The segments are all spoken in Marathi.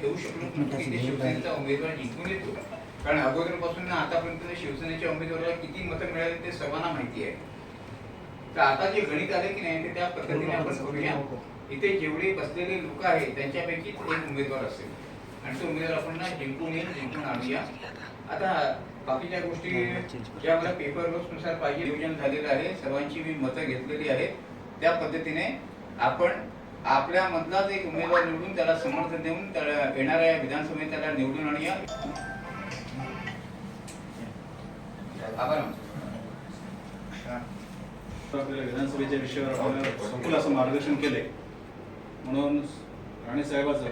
ठेवू शकलो की शिवसेनेचा उमेदवार जिंकून येतो कारण अगोदरपासून ना आतापर्यंत शिवसेनेच्या उमेदवाराला किती मतं मिळाली ते सर्वांना माहिती आहे. तर आता जे गणित आले की नाही ते त्या पद्धतीने आपण करूया इथे जेवढे बसलेले लोक आहेत त्यांच्यापैकीच एक उमेदवार असेल. आणि तो उमेदवार आपण जिंकून येईल जिंकून आणूया. आता बाकीच्या गोष्टी ज्या मला पेपरनुसार पाहिजे नियोजन झालेलं आहे. सर्वांची मी मतं घेतलेली आहेत. त्या पद्धतीने आपण आपल्या मधलाच एक उमेदवार निवडून त्याला समर्थन देऊन त्याला येणाऱ्या विधानसभेत त्याला निवडून आणूया आभार आपल्याला विधानसभेच्या विषयावर आपल्याला सखोल असं मार्गदर्शन केले म्हणून राणे साहेबाचं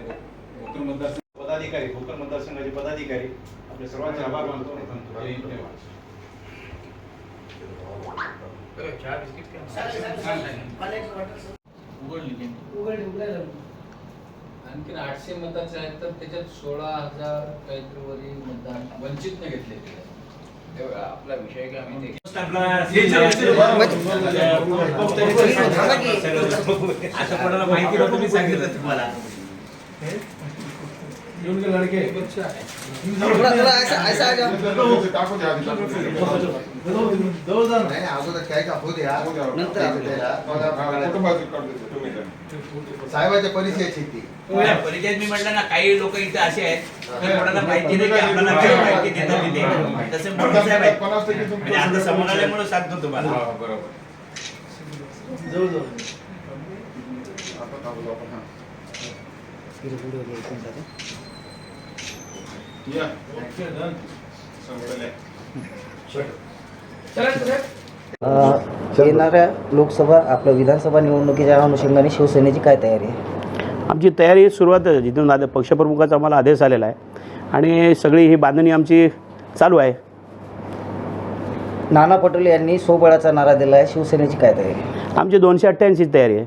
भोकर मतदारसंघ पदाधिकारी भोकर मतदारसंघाचे पदाधिकारी आपले सर्वांचे आभार मानतो जय महाराष्ट्र. चहा बिस्किट आणखीन आठशे मताचे आहेत तर त्याच्यात सोळा हजार काहीतरी वरी मतदान वंचितने घेतले तेव्हा आपला विषय काय माहिती आहे? असं कोणाला माहिती नव्हतं मी सांगितलं तुम्हाला थोड़ा थोड़ा ऐसा ऐसा आ जाओ. नाही अगोदर काय का होऊ द्या नंतर साहेबाच्या परिचयाची ती. परिचय मी म्हटलं ना काही लोक इथे असे आहेत. की कोणाला माहिती नाही की आपल्याला काय माहिती देतात तिथे तसे मोठे साहेब आहेत. म्हणजे आता समोर आल्यामुळे सांगतो तुम्हाला. येणाऱ्या लोकसभा आपल्या विधानसभा निवडणुकीच्या अनुषंगाने शिवसेनेची काय तयारी आहे? आमची तयारी सुरुवात जिथून आदे पक्षप्रमुखाचा आम्हाला आदेश आलेला आहे. आणि सगळी ही बांधणी आमची चालू आहे. नाना पटोले यांनी सोबळाचा नारा दिला आहे शिवसेनेची काय तयारी आहे? आमची दोनशे अठ्ठ्याऐंशीची तयारी आहे.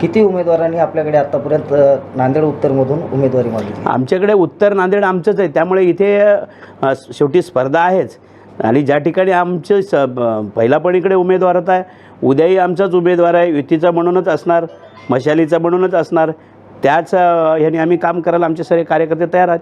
किती उमेदवारांनी आपल्याकडे आतापर्यंत नांदेड उत्तरमधून उमेदवारी मागितली? आमच्याकडे उत्तर नांदेड आमचंच आहे. त्यामुळे इथे अ, शेवटी स्पर्धा आहेच. आणि ज्या ठिकाणी आमचे स ब- पहिला पण इकडे उमेदवार होता आहे. उद्याही आमचाच उमेदवार आहे. युतीचा म्हणूनच असणार मशालीचा म्हणूनच असणार. त्याच अ, ह्याने आम्ही काम करायला आमचे सगळे कार्यकर्ते तयार आहेत.